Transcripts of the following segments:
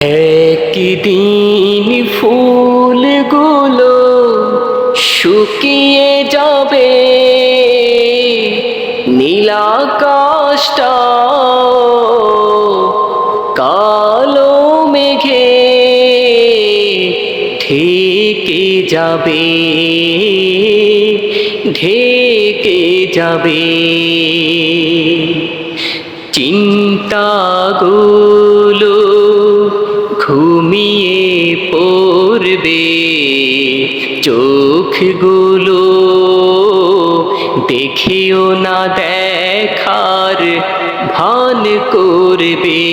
একদিন ফুলগুলো শুকিয়ে যাবে। নীলাকাশটা কালো মেঘে ঢেকে যাবে ঢেকে যাবে। চিন্তাগুলো ঘুমিয়ে পড়বে চোখগুলো। দেখেও না দেখার ভান করবে।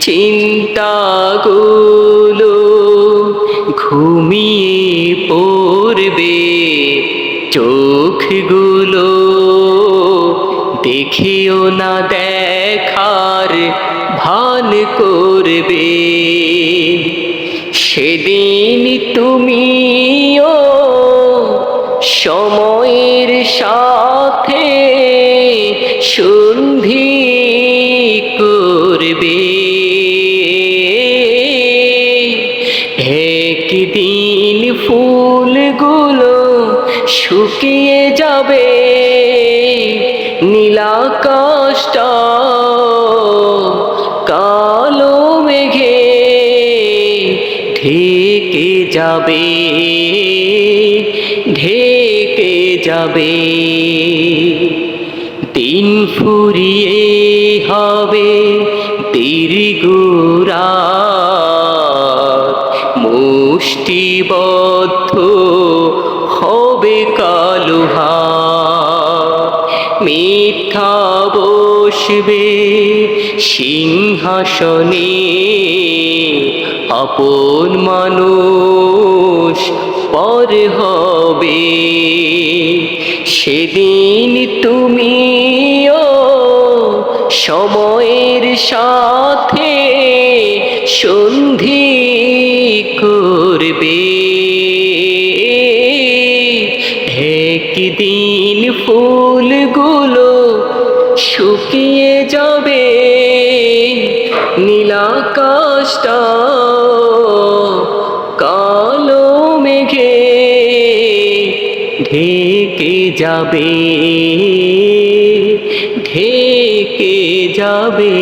চিন্তাগুলো ঘুমিয়ে পড়বে। চোখগুলো দেখেও না দেখার ভান করবে। সেদিন তুমিও সময়ের সাথে সন্ধি করবে। একদিন ফুলগুলো শুকিয়ে যাবে নীলাকাশটা ঢেকে যাবে ঢেকে যাবে। দিন ফুরিয়ে হবে দীর্ঘরা মুষ্টিবদ্ধ হবে কালুহা। মিথ্যা বসবে সিংহাসনে আপন মানুষ পর হবে। সেদিন তুমিও সময়ের সাথে সন্ধি করবে। একদিন ফুলগুলো শুকিয়ে যাবে, নীলাকাশটা ঢেকে যাবে ঢেকে যাবে